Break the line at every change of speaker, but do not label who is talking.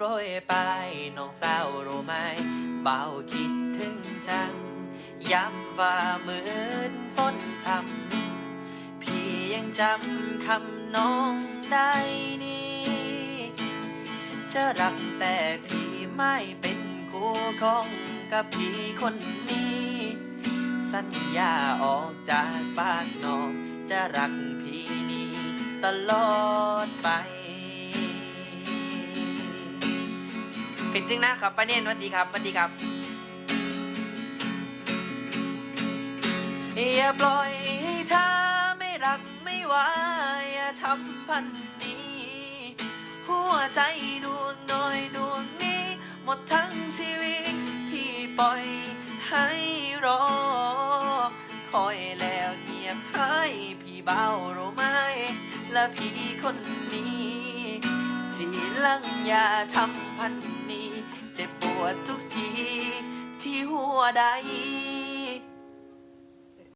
โปรยไปน้องสาวรู้ไหมเบาคิดถึงจังย้ำฝ่าเหมือนฝนพรำพี่ยังจำคำน้องได้นี่จะรักแต่พี่ไม่เป็นคู่ของกับพี่คนนี้ สัญญาออกจากปากน้องจะรักพี่นี้ตลอดไป ปิดจึงนะครับป้าเนียนสวัสดีครับสวัสดีครับอย่าปล่อยให้เธอไม่รักไม่ว่าอย่าทำพันนี้ หัวใจดวงน้อยดวงนี้ หมดทั้งชีวิตที่ปล่อยให้รอ คอยแล้วเงียบหายพี่เบารู้ไหมและพี่คนนี้ ที่ลังอย่าทำพันนี้ เจ็บปวดทุกทีที่หัวใด